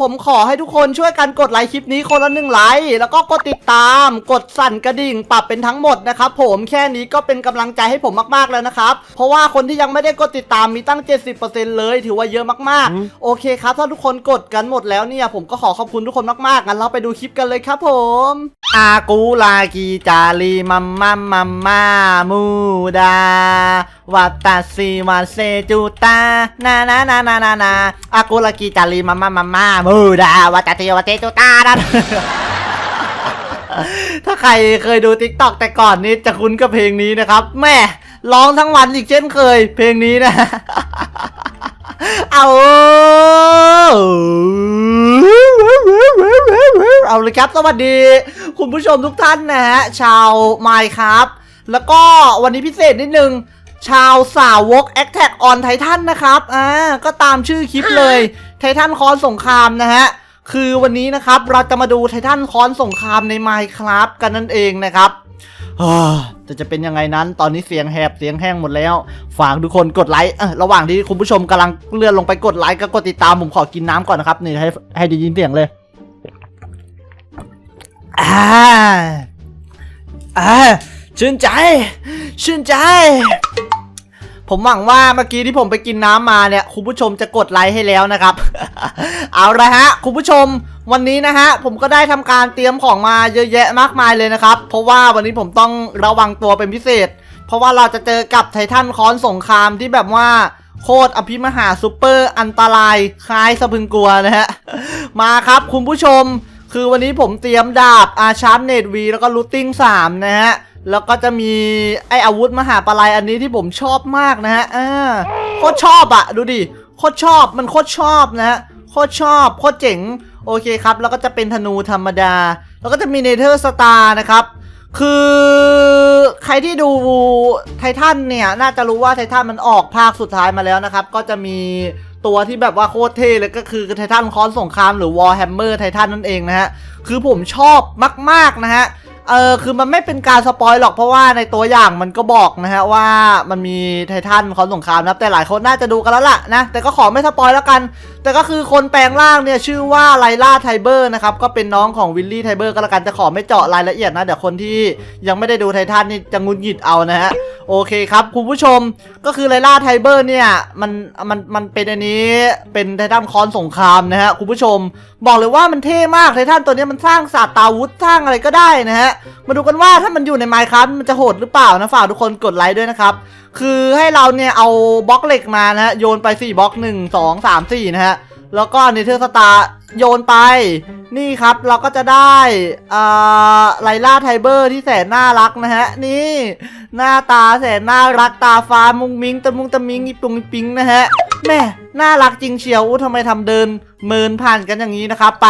ผมขอให้ทุกคนช่วยกันกดไลค์คลิปนี้คนละหนึ่งไลค์แล้วก็กดติดตาม กดสั่นกระดิ่งปรับเป็นทั้งหมดนะครับผมแค่นี้ก็เป็นกำลังใจให้ผมมากๆแล้วนะครับ เพราะว่าคนที่ยังไม่ได้กดติดตามมีตั้ง 70%เลย ถือว่าเยอะมากๆ โอเคครับ ถ้าทุกคนกดกันหมดแล้วเนี่ย ผมก็ขอขอบคุณทุกคนมากๆงั้นเราไปดูคลิปกันเลยครับผม อากูลากีจารีมัมมัมมัมมามูดา วัตาซีวาเซจูตา นานานานานานาอากูลากีจารีมัมมัมมัมามูดาวัตาซีวาเซจูตานั่นถ้าใครเคยดูติ๊กตอกแต่ก่อนนี้จะคุ้นกับเพลงนี้นะครับ แม่ร้องทั้งวันอีกเช่นเคย เพลงนี้นะ เอาเอาเลยครับ สวัสดี คุณผู้ชมทุกท่านนะฮะ ชาวไมค์ครับ แล้วก็วันนี้พิเศษนิดนึง ชาวสาวก a t t a c k on Titan นะครับอ่าก็ตามชื่อคลิปเลยไททันคอนสงครามนะฮะคือวันนี้นะครับเราจะมาดูไททันคอนสงครามใน Minecraft กันนั่นเองนะครับอ่าแต่จะเป็นยังไงนั้น ตอนนี้เสียงแหบเสียงแห้งหมดแล้ว ฝากทุกคนกดไลค์เออระหว่างที่คุณผู้ชมกำลังเลื่อนลงไปกดไลค์ก็กดติดตามผมขอกินน้ำก่อนนะครับ นี่ให้ให้ได้ยินเสียงเลยอ่าอ่าชื่นใจ ชื่นใจ ผมหวังว่าเมื่อกี้ที่ผมไปกินน้ำมาเนี่ยคุณผู้ชมจะกดไลค์ให้แล้วนะครับ เอาละฮะคุณผู้ชมวันนี้นะฮะผมก็ได้ทำการเตรียมของมาเยอะแยะมากมายเลยนะครับ เพราะว่าวันนี้ผมต้องระวังตัวเป็นพิเศษ เพราะว่าเราจะเจอกับไททันคอนสงครามที่แบบว่าโคตรอภิมหาซูเปอร์อันตรายคล้ายสะพึงกลัวนะฮะมาครับคุณผู้ชม คือวันนี้ผมเตรียมดาบอาชาร์ปเนตวีแล้วก็ลูตติ้ง3นะฮะ แล้วก็จะมีไออาวุธมหาปลายอันนี้ที่ผมชอบมากนะฮะอ่าโคตรชอบอะดูดิโคตรชอบมันโคตรชอบนะฮะโคตรชอบโคตรเจ๋งโอเคครับ แล้วก็จะเป็นธนูธรรมดา แล้วก็จะมีเนเธอร์สตาร์นะครับ คือใครที่ดูไททันเนี่ยน่าจะรู้ว่าไททันมันออกภาคสุดท้ายมาแล้วนะครับ ก็จะมีตัวที่แบบว่าโคตรเท่เลยก็คือไททันคอนสงครามหรือวอ r h แฮมเมอร์ไททันนั่นเองนะฮะ คือผมชอบมาก ๆ นะฮะ เออคือมันไม่เป็นการสปอยหรอกเพราะว่าในตัวอย่างมันก็บอกนะฮะว่ามันมีไททันเขาสงครามนะครับแต่หลายคนน่าจะดูกันแล้วล่ะนะแต่ก็ขอไม่สปอยแล้วกัน แต่ก็คือคนแปลงร่างเนี่ยชื่อว่าไลล่าไทเบอร์นะครับก็เป็นน้องของวิลลี่ไทเบอร์ก็แล้วกันแต่ขอไม่เจาะรายละเอียดนะเดี๋ยวคนที่ยังไม่ได้ดูไททันนี่จะงุนหงิดเอานะฮะโอเคครับคุณผู้ชมก็คือไลล่าไทเบอร์เนี่ยมันมันมันเป็นอันนี้เป็นไททันคอนสงครามนะฮะคุณผู้ชม บอกเลยว่ามันเท่มากไททันตัวนี้มันสร้างศาสตราวุธสร้างอะไรก็ได้นะฮะมาดูกันว่าถ้ามันอยู่ในไมค์ครับมันจะโหดหรือเปล่านะฝากทุกคนกดไลค์ด้วยนะครับคือให้เราเนี่ยเอาบล็อกเหล็กมานะฮะโยนไป 4บล็อก 1 2 3 4 นะฮะ แล้วก็เนเธอร์สตาร์โยนไป นี่ครับเราก็จะได้อ่าไลล่าไทเบอร์ที่แสนน่ารักนะฮะ นี่ หน้าตาแสนน่ารักตาฟ้ามุงมิงตะมุงตะมิงอีปุงอีปิงนะฮะแม่น่ารักจริงเชียวอู้ทำไมทำเดินเมินผ่านกันอย่างนี้นะครับไป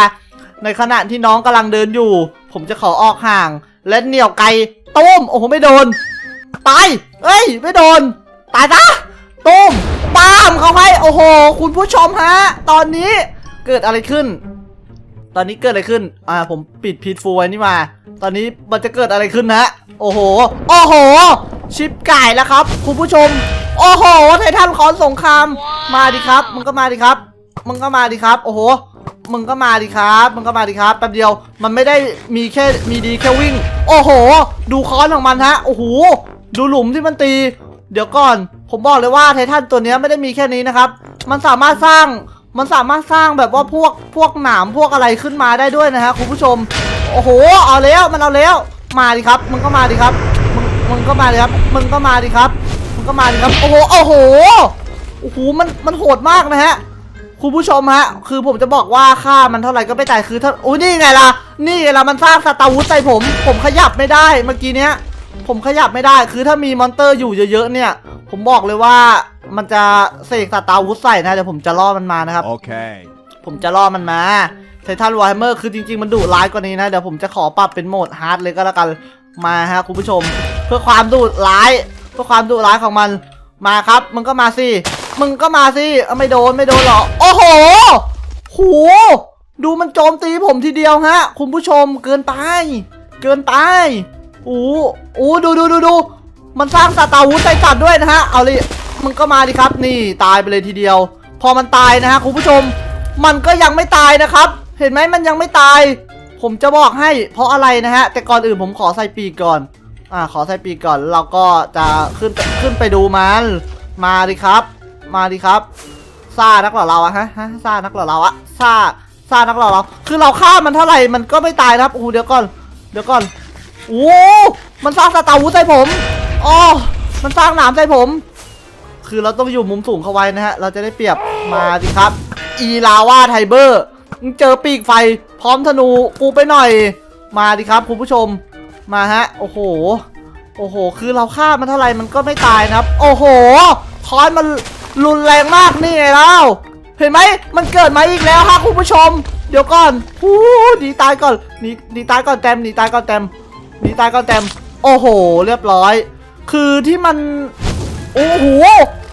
ในขณะที่น้องกำลังเดินอยู่ ผมจะขอออกห่าง และเหนี่ยวไกลตุ้มโอ้โหไม่โดน ตายเอ้ย ไม่โดน ตายซะตุ้มป้ามเขาให้ โอ้โห คุณผู้ชมฮะ ตอนนี้เกิดอะไรขึ้น ตอนนี้เกิดอะไรขึ้น อ่า ผมปิดพีทฟูไว้นี่มา ตอนนี้มันจะเกิดอะไรขึ้นนะ โอ้โห โอ้โห ชิปไก่แล้วครับ คุณผู้ชม โอ้โห ไททันคอนสงคราม มาดิครับ มึงก็มาดิครับ มึงก็มาดิครับ โอ้โห มึงก็มาดิครับ มึงก็มาดิครับ แป๊บเดียว มันไม่ได้มีแค่ มีดีแค่วิ่ง โอ้โห ดูค้อนของมันฮะ โอ้โห ดูหลุมที่มันตี เดี๋ยวก่อน ผมบอกเลยว่าไททันตัวนี้ไม่ได้มีแค่นี้นะครับ มันสามารถสร้าง มันสามารถสร้างแบบว่าพวกพวกหนามพวกอะไรขึ้นมาได้ด้วยนะฮะคุณผู้ชม โอ้โห เอาแล้วมันเอาแล้ว มาดิครับ มึงก็มาดิครับ มึงมึงก็มาดิครับ มึงก็มาดิครับ มึงก็มาดิครับ โอ้โห โอ้โห โอ้โห มันมันโหดมากนะฮะคุณผู้ชมฮะ คือผมจะบอกว่าค่ามันเท่าไหร่ก็ไม่จ่ายคือถ้าอุ้ยนี่ไงล่ะ นี่ไงล่ะ มันสร้างสตาร์วุธใส่ผม ผมขยับไม่ได้เมื่อกี้เนี้ย ผมขยับไม่ได้คือถ้ามีมอนเตอร์อยู่เยอะๆเนี่ย ผมบอกเลยว่ามันจะเสกสตาร์วุธใส่นะเดี๋ยวผมจะล่อมันมานะครับ Okay. ผมจะล่อมันมาไททันวอร์แฮมเมอร์คือจริงๆ มันดุร้ายกว่านี้นะ เดี๋ยวผมจะขอปรับเป็นโหมดฮาร์ดเลยก็แล้วกันมาฮะคุณผู้ชม เพื่อความดุร้าย เพื่อความดุร้ายของมันมาครับมึงก็มาสิมึงก็มาสิเอาไม่โดนไม่โดนหรอกโอ้โหโหดูมันโจมตีผมทีเดียวฮะ คุณผู้ชมเกินไป เกินไป อู้อู้ดูดูดูดูมันสร้างสตาวูดใส่สัตว์ด้วยนะฮะ เอาเลยมึงก็มาดิครับ นี่ตายไปเลยทีเดียว พอมันตายนะฮะคุณผู้ชม มันก็ยังไม่ตายนะครับ เห็นไหมมันยังไม่ตาย ผมจะบอกให้ เพราะอะไรนะฮะ แต่ก่อนอื่นผมขอใส่ปีกก่อน อ่า ขอใส่ปีกก่อน เราก็จะขึ้นขึ้นไปดูมัน มาดิครับ มาดิครับซ่านักเหรอเราอะฮะฮะซ่านักเหรอเราอะซ่าซ่านักเหรอเรา คือเราฆ่ามันเท่าไหร่มันก็ไม่ตายนะครับโอ้โหเดี๋ยวก่อน เดี๋ยวก่อน โอ้มันสร้างสตาร์วูดใส่ผมอ๋อมันสร้างหนามใส่ผม คือเราต้องอยู่มุมสูงเข้าไว้นะฮะ เราจะได้เปรียบมาสิครับ อีลาวาไทเบอร์มึงเจอปีกไฟ พร้อมธนูกูไปหน่อย มาดิครับคุณผู้ชม มาฮะ โอ้โห โอ้โห คือเราฆ่ามันเท่าไหร่มันก็ไม่ตายนะครับ โอ้โหทอนมันรุนแรงมากนี่ไงแล้วเห็นไหมมันเกิดมาอีกแล้วครับคุณผู้ชม เดี๋ยวก่อนหูหนีตายก่อนหนีหนีตายก่อนแต้มหนีตายก่อนแต้ม หนีตายก่อนแต้มโอ้โห เรียบร้อย คือที่มัน โอ้โห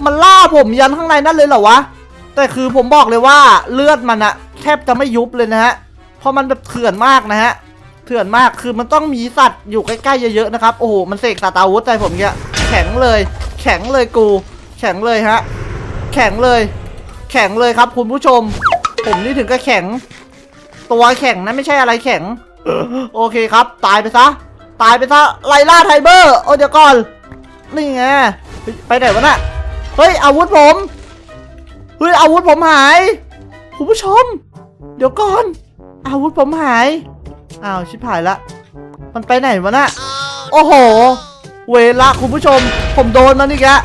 มันล่าผมยันข้างในนั่นเลยเหรอวะ แต่คือผมบอกเลยว่าเลือดมันอะแทบจะไม่ยุบเลยนะฮะ เพราะมันแบบเถื่อนมากนะฮะ เถื่อนมาก คือมันต้องมีสัตว์อยู่ใกล้ๆเยอะๆนะครับ โอ้โห มันเสกสตาร์วุธใส่ผมเนี่ยแข็งเลย แข็งเลยกู แข็งเลยฮะ แข็งเลย แข็งเลยครับคุณผู้ชม ผมนี่ถึงก็แข็ง ตัวแข็งนะไม่ใช่อะไรแข็ง โอเคครับ ตายไปซะ ตายไปซะไลล่าไทเบอร์โอ้เดี๋ยวก่อนนี่ไงไปไหนวะน่ะเฮ้ยอาวุธผมเฮ้ยอาวุธผมหายคุณผู้ชม เดี๋ยวก่อน อาวุธผมหายอ้าวชิบหายละ มันไปไหนวะน่ะโอ้โห เวละคุณผู้ชม ผมโดนมันอีกแล้ว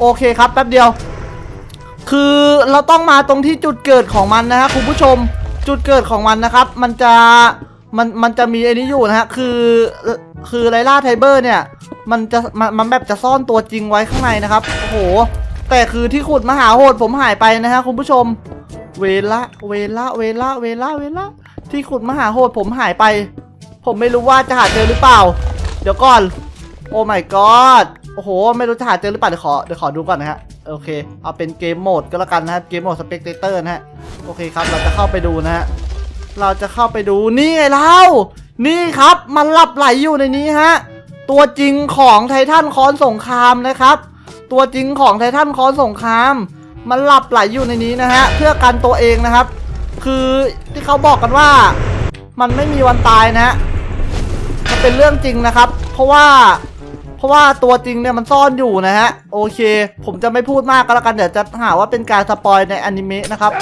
โอเคครับแป๊บเดียว คือเราต้องมาตรงที่จุดเกิดของมันนะฮะคุณผู้ชมจุดเกิดของมันนะครับ มันจะมันมันจะมีไอ้นี้อยู่นะฮะคือ คือไลล่าไทเบอร์เนี่ย มันจะมันมันแบบจะซ่อนตัวจริงไว้ข้างในนะครับ โอ้โห แต่คือที่ขุดมหาโหดผมหายไปนะฮะคุณผู้ชม เวละเวละเวละเวละเวละที่ขุดมหาโหดผมหายไป ผมไม่รู้ว่าจะหาเจอหรือเปล่า เดี๋ยวก่อน โอ้ my god โอ้โห ไม่รู้จะหาเจอหรือเปล่าเดี๋ยวขอเดี๋ยวขอดูก่อนนะฮะโอเค เอาเป็นเกมโหมดก็แล้วกันนะครับ เกมโหมดสเปกเตอร์นะฮะ โอเคครับ เราจะเข้าไปดูนะฮะ เราจะเข้าไปดูนี่ไงเรา นี่ครับมันหลับไหลอยู่ในนี้ฮะตัวจริงของไททันคอนสงครามนะครับ ตัวจริงของไททันคอนสงคราม มันหลับไหลอยู่ในนี้นะฮะเพื่อกันตัวเองนะครับ คือที่เขาบอกกันว่า มันไม่มีวันตายนะฮะมันเป็นเรื่องจริงนะครับ เพราะว่าเพราะว่าตัวจริงเนี่ยมันซ่อนอยู่นะฮะโอเค ผมจะไม่พูดมากก็แล้วกันเดี๋ยวจะหาว่าเป็นการสปอยในอนิเมะนะครับ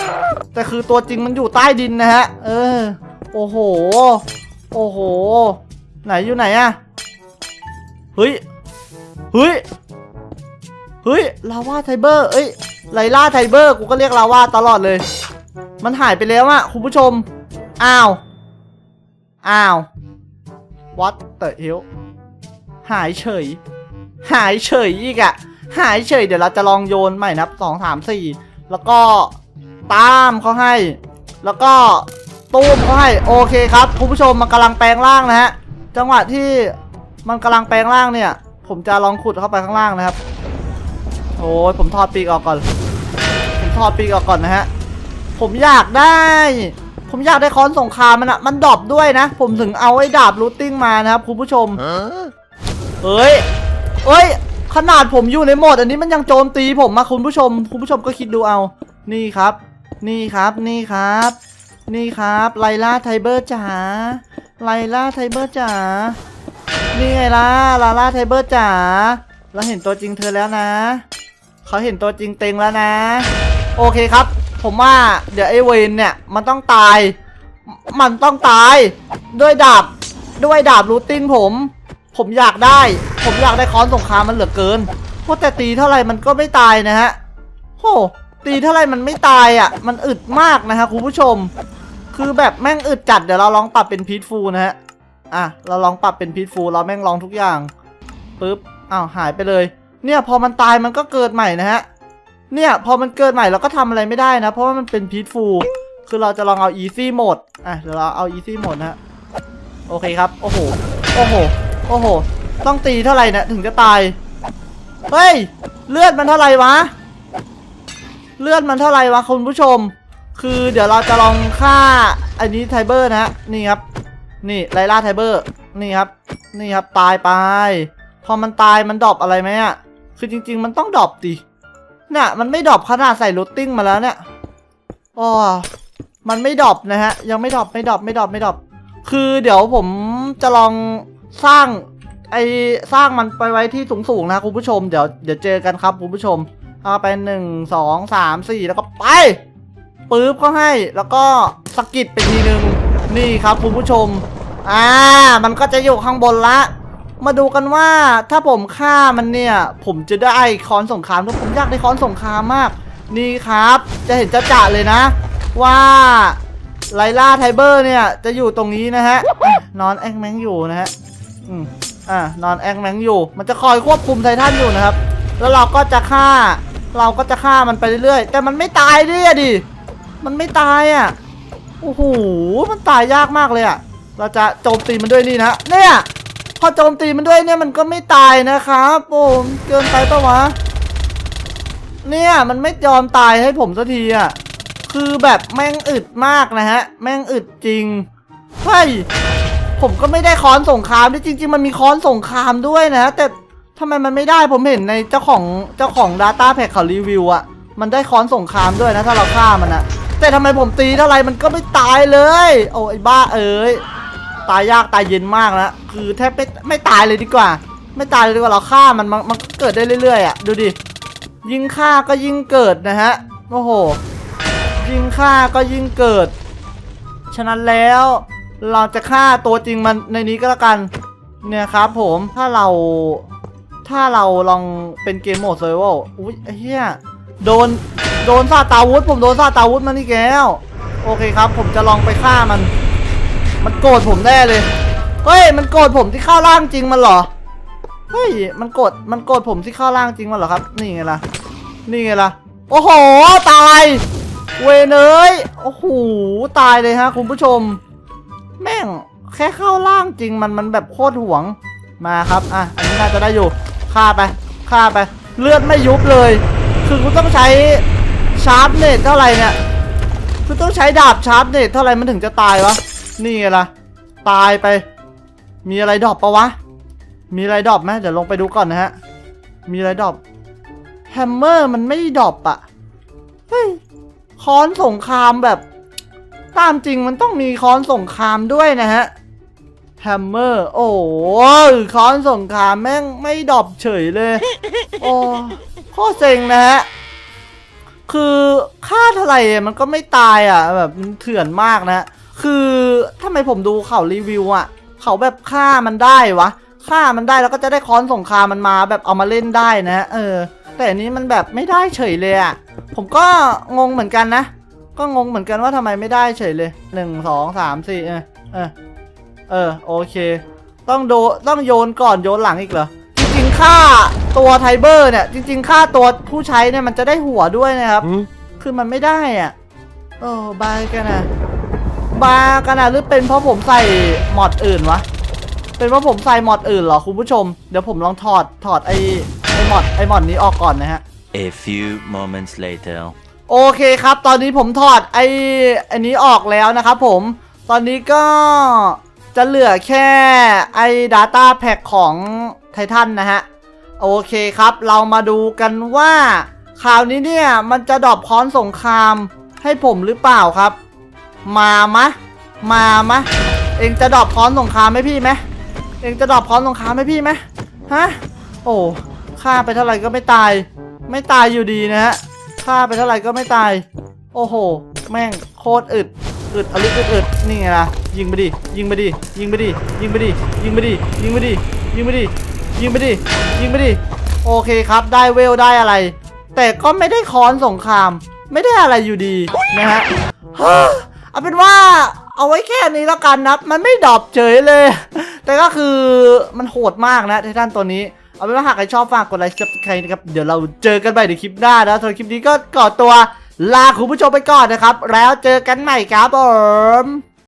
แต่คือตัวจริงมันอยู่ใต้ดินนะฮะเออโอ้โห โอ้โห ไหนอยู่ไหนอะเฮ้ย เฮ้ย เฮ้ย ลาวาไทเบอร์ เอ้ย ไลล่าไทเบอร์ กูก็เรียกลาวาตลอดเลย มันหายไปแล้วอะคุณผู้ชม อ้าว อ้าว what the hell หายเฉย หายเฉยอีกอะหายเฉย เดี๋ยวเราจะลองโยนใหม่นับสองสามสี่ แล้วก็ตามเขาให้ แล้วก็ ตูมเขาให้โอเคครับคุณผู้ชมมันกำลังแปลงร่างนะฮะจังหวะที่มันกำลังแปลงร่างเนี่ย ผมจะลองขุดเข้าไปข้างล่างนะครับโอ้ยผมถอดปีกออกก่อนผมถอดปีกออกก่อนนะฮะผมอยากได้ ผมอยากได้ค้อนสงครามมันอะมันดรอปด้วยนะ ผมถึงเอาไอ้ดาบรูทติ้งมานะครับคุณผู้ชมเฮ้ยเฮ้ย ขนาดผมอยู่ในโหมด อันนี้มันยังโจมตีผมมาคุณผู้ชม คุณผู้ชมก็คิดดูเอา นี่ครับ นี่ครับนี่ครับ นี่ครับไลล่าไทเบอร์จ๋าไลล่าไทเบอร์จ๋านี่ไงล่ะลาล่าไทเบอร์จ๋าเราเห็นตัวจริงเธอแล้วนะเขาเห็นตัวจริงเต็งแล้วนะ โอเคครับ ผมว่าเดี๋ยวไอ้เวนเนี่ยมันต้องตาย มันต้องตาย ด้วยดาบด้วยดาบรูติ้งผม ผมอยากได้ ผมอยากได้ค้อนสงครามมันเหลือเกินเพราะแต่ตีเท่าไหร่มันก็ไม่ตายนะฮะโหตีเท่าไหร่มันไม่ตายอะ มันอึดมากนะฮะคุณผู้ชม คือแบบแม่งอึดจัดเดี๋ยวเราลองปรับเป็นพีทฟูนะฮะ อะ เราลองปรับเป็นพีทฟูเราแม่งลองทุกอย่างปึ๊บอ้าวหายไปเลย เนี่ยพอมันตายมันก็เกิดใหม่นะฮะ เนี่ยพอมันเกิดใหม่เราก็ทำอะไรไม่ได้นะ เพราะว่ามันเป็นพีทฟูคือเราจะลองเอา easy mode อะเดี๋ยวเราเอา easy mode นะฮะ โอเคครับ โอ้โห โอ้โห โอ้โห ต้องตีเท่าไหร่นะถึงจะตาย เฮ้ย เลือดมันเท่าไหร่วะ เลือดมันเท่าไหร่วะคุณผู้ชม คือเดี๋ยวเราจะลองฆ่าอันนี้ไทเบอร์นะฮะนี่ครับ นี่ไลล่าไทเบอร์นี่ครับ นี่ครับตายไปพอมันตายมันดรอปอะไรไหมอะคือจริง ๆ มันต้องดรอปดิเนี่ยมันไม่ดรอปขนาดใส่รูทติ้งมาแล้วเนี่ยอ๋อมันไม่ดรอปนะฮะ ยังไม่ดรอปไม่ดรอปไม่ดรอปไม่ดรอปคือเดี๋ยวผมจะลองสร้างไอสร้างมันไปไว้ที่สูงๆนะคุณผู้ชมเดี๋ยวเดี๋ยวเจอกันครับคุณผู้ชมเอาไปหนึ่งสองสามสี่แล้วก็ไป ปื๊บเขาให้แล้วก็สกิดไปทีนึงนี่ครับคุณผู้ชม อ่า มันก็จะอยู่ข้างบนละ มาดูกันว่าถ้าผมฆ่ามันเนี่ย ผมจะได้ค้อนสงครามด้วยผมอยากได้ค้อนสงครามมาก นี่ครับ จะเห็นจะจะเลยนะ ว่าไลล่าไทเบอร์เนี่ยจะอยู่ตรงนี้นะฮะอะนอนแองแมงอยู่นะฮะอืมอ่านอนแองแมงอยู่ มันจะคอยควบคุมไททันอยู่นะครับ แล้วเราก็จะฆ่า เราก็จะฆ่ามันไปเรื่อยๆ แต่มันไม่ตายดิอะดิ มันไม่ตายอะ โอ้โห มันตายยากมากเลยอะ เราจะโจมตีมันด้วยนี่นะ เนี่ย พอโจมตีมันด้วยเนี่ยมันก็ไม่ตายนะครับโอ้เกินไปปะวะ เนี่ยมันไม่ยอมตายให้ผมสักทีอะ คือแบบแม่งอึดมากนะฮะ แม่งอึดจริง เฮ้ย ผมก็ไม่ได้ค้อนสงครามด้วยจริง ๆ มันมีค้อนสงครามด้วยนะ แต่ทำไมมันไม่ได้ผมเห็นในเจ้าของเจ้าของ Data Pack เขารีวิวอะมันได้ค้อนสงครามด้วยนะถ้าเราฆ่ามันอะ แต่ทำไมผมตีเท่าไรมันก็ไม่ตายเลย โอ้ไอ้บ้าเอ้ยตายยากตายเย็นมากนะคือแทบไม่ไม่ตายเลยดีกว่า ไม่ตายเลยดีกว่าเราฆ่ามันมันมันเกิดได้เรื่อยๆอะดูดิยิ่งฆ่าก็ยิ่งเกิดนะฮะโอ้โหยิ่งฆ่าก็ยิ่งเกิด ฉะนั้นแล้วเราจะฆ่าตัวจริงมันในนี้ก็แล้วกันเนี่ยครับผมถ้าเราถ้าเราลองเป็นเกมโหมดเซอร์ไวลอุ้ยเหี้ยโดน โดนซาตาวุธ ผมโดนซาตาวุธมันนี่แก้วโอเคครับ ผมจะลองไปฆ่ามัน มันโกรธผมแน่เลยเฮ้ยมันโกรธผมที่เข้าร่างจริงมันเหรอเฮ้ยมันโกรธมันโกรธผมที่เข้าร่างจริงมันเหรอครับ นี่ไงล่ะนี่ไงล่ะโอ้โหตายเวยเนยโอ้โหตายเลยฮะคุณผู้ชม แม่งแค่เข้าร่างจริงมันมันแบบโคตรหวงมาครับอะอันนี้น่าจะได้อยู่ฆ่าไปฆ่าไป เลือดไม่ยุบเลย คือกูต้องใช้ ชาร์ปเนตเท่าไหร่เนี่ยคือต้องใช้ดาบชาร์ปเนตเท่าไหร่มันถึงจะตายวะ นี่ไงล่ะ ตายไป มีอะไรดรอปปะวะ มีอะไรดรอปไหมเดี๋ยวลงไปดูก่อนนะฮะ มีอะไรดรอปแฮมเมอร์มันไม่ดรอปอะเฮ้ยค้อนสงครามแบบ ตามจริงมันต้องมีค้อนสงครามด้วยนะฮะแฮมเมอร์ โอ้ค้อนสงครามแม่งไม่ดรอปเฉยเลย โอ้ข้อเซ็งนะฮะ คือค่าเท่าไหร่มันก็ไม่ตายอะแบบเถื่อนมากนะ คือทำไมผมดูเขารีวิวอะ เขาแบบฆ่ามันได้วะฆ่ามันได้แล้วก็จะได้ค้อนสงครามมันมาแบบเอามาเล่นได้นะ เออ แต่อันนี้มันแบบไม่ได้เฉยเลยอะผมก็งงเหมือนกันนะ ก็งงเหมือนกันว่าทำไมไม่ได้เฉยเลยหนึ่งสองสามสี่เออเออเออโอเค ต้องโดต้องโยนก่อนโยนหลังอีกเหรอ จริงๆค่าตัวไทเบอร์เนี่ย จริงๆค่าตัวผู้ใช้เนี่ยมันจะได้หัวด้วยนะครับคือมันไม่ได้อะโอ้บายกันนะบากันนะหรือเป็นเพราะผมใส่มอดอื่นวะ เป็นเพราะผมใส่มอดอื่นเหรอคุณผู้ชม เดี๋ยวผมลองถอดถอดไอไอมอดไอมอดนี้ออกก่อนนะฮะ A few moments later. โอเคครับ ตอนนี้ผมถอดไอ้อันนี้ออกแล้วนะครับผม ตอนนี้ก็ จะเหลือแค่ไอ้ Data Pack ของไททันนะฮะ โอเคครับ เรามาดูกันว่าคราวนี้เนี่ย มันจะดรอปค้อนสงครามให้ผมหรือเปล่าครับ มามะ มามะ เองจะดรอปค้อนสงครามไหมพี่ไหมเองจะดรอปค้อนสงครามไหมพี่ไหมฮะ โอ้ฆ่าไปเท่าไหร่ก็ไม่ตาย ไม่ตายอยู่ดีนะฮะฆ่าไปเท่าไหร่ก็ไม่ตาย โอ้โห แม่งโคตรอึด อึดอลิอึดอึดนี่ไงล่ะยิงไปดิยิงไปดิยิงไปดิยิงไปดิยิงไปดิยิงไปดิยิงไปดิยิงไปดิยิงไปดิโอเคครับได้เวลได้อะไร แต่ก็ไม่ได้ค้อนสงคราม ไม่ได้อะไรอยู่ดีนะฮะเอาเป็นว่าเอาไว้แค่นี้แล้วกันนะมันไม่ดรอปเฉยเลย แต่ก็คือมันโหดมากนะไททันตัวนี้เอาเป็นว่าหากใครชอบฝากกดไลค์ซับสไครนะครับเดี๋ยวเราเจอกันใหม่ในคลิปหน้านะสำหรับคลิปนี้ก็ก่อตัว ลาคุณผู้ชมไปก่อนนะครับ แล้วเจอกันใหม่ครับผม